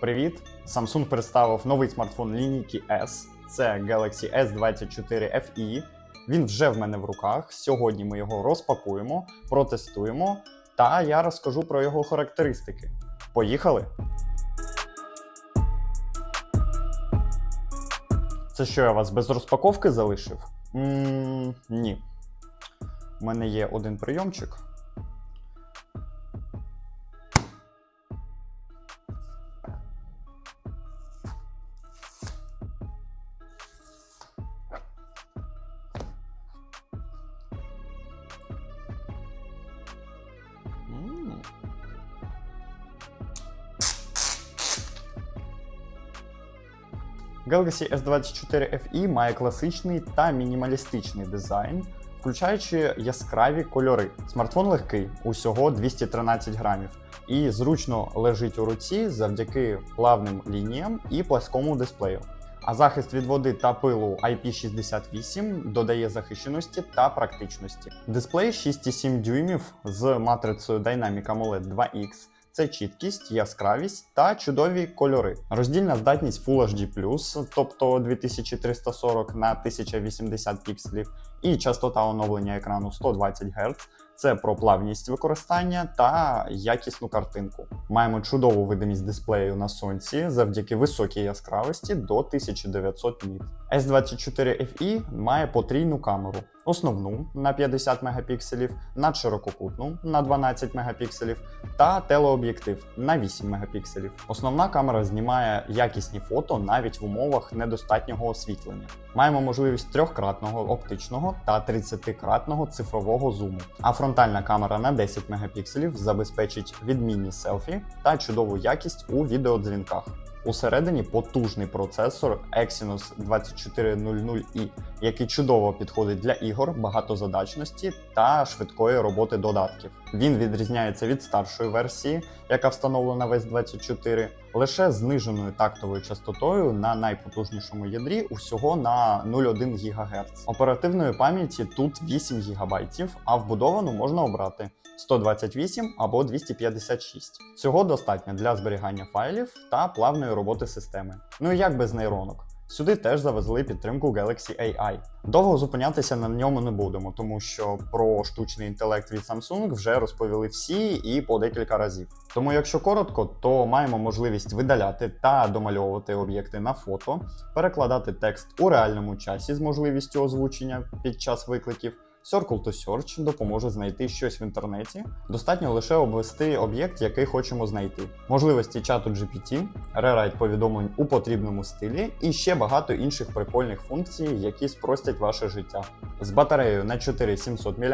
Привіт! Samsung представив новий смартфон лінійки S. Це Galaxy S24 FE. Він вже в мене в руках. Сьогодні ми його розпакуємо, протестуємо, та я розкажу про його характеристики. Поїхали! Це що я вас без розпаковки залишив? м ні. У мене є один прийомчик. Galaxy S24 FE має класичний та мінімалістичний дизайн, включаючи яскраві кольори. Смартфон легкий, усього 213 грамів, і зручно лежить у руці завдяки плавним лініям і пласкому дисплею. А захист від води та пилу IP68 додає захищеності та практичності. Дисплей 6,7 дюймів з матрицею Dynamic AMOLED 2X. Це чіткість, яскравість та чудові кольори. Роздільна здатність Full HD+, тобто 2340 на 1080 пікселів, і частота оновлення екрану 120 Гц. Це про плавність використання та якісну картинку. Маємо чудову видимість дисплею на сонці завдяки високій яскравості до 1900 ніт. S24 FE має потрійну камеру. Основну на 50 мегапікселів, надширококутну на 12 мегапікселів та телеоб'єктив на 8 мегапікселів. Основна камера знімає якісні фото навіть в умовах недостатнього освітлення. Маємо можливість трьохкратного оптичного та 30-кратного цифрового зуму. А фронтальна камера на 10 мегапікселів забезпечить відмінні селфі та чудову якість у відеодзвінках. Усередині потужний процесор Exynos 2400i, який чудово підходить для ігор, багатозадачності та швидкої роботи додатків. Він відрізняється від старшої версії, яка встановлена в S24, лише зниженою тактовою частотою на найпотужнішому ядрі усього на 0,1 ГГц. Оперативної пам'яті тут 8 ГБ, а вбудовану можна обрати 128 або 256. Цього достатньо для зберігання файлів та плавної роботи системи. Ну і як без нейронок? Сюди теж завезли підтримку Galaxy AI. Довго зупинятися на ньому не будемо, тому що про штучний інтелект від Samsung вже розповіли всі і по декілька разів. Тому, якщо коротко, то маємо можливість видаляти та домальовувати об'єкти на фото, перекладати текст у реальному часі з можливістю озвучення під час викликів. Circle to Search допоможе знайти щось в інтернеті. Достатньо лише обвести об'єкт, який хочемо знайти. Можливості чату GPT, рерайт повідомлень у потрібному стилі і ще багато інших прикольних функцій, які спростять ваше життя. З батареєю на 4700 мАч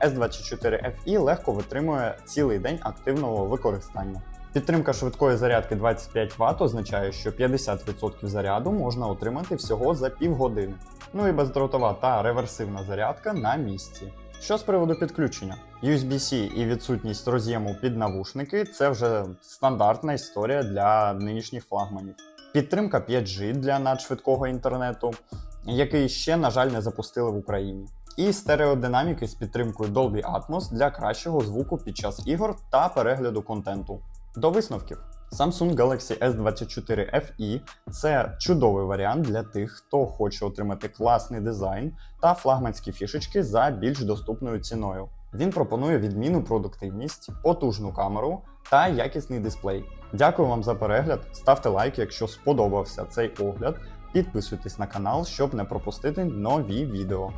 S24 FE легко витримує цілий день активного використання. Підтримка швидкої зарядки 25 Вт означає, що 50% заряду можна отримати всього за півгодини. Ну і бездротова та реверсивна зарядка на місці. Що з приводу підключення? USB-C і відсутність роз'єму під навушники це вже стандартна історія для нинішніх флагманів. Підтримка 5G для надшвидкого інтернету, який ще, на жаль, не запустили в Україні. І стереодинаміки з підтримкою Dolby Atmos для кращого звуку під час ігор та перегляду контенту. До висновків. Samsung Galaxy S24 FE це чудовий варіант для тих, хто хоче отримати класний дизайн та флагманські фішечки за більш доступною ціною. Він пропонує відмінну продуктивність, потужну камеру та якісний дисплей. Дякую вам за перегляд. Ставте лайк, якщо сподобався цей огляд. Підписуйтесь на канал, щоб не пропустити нові відео.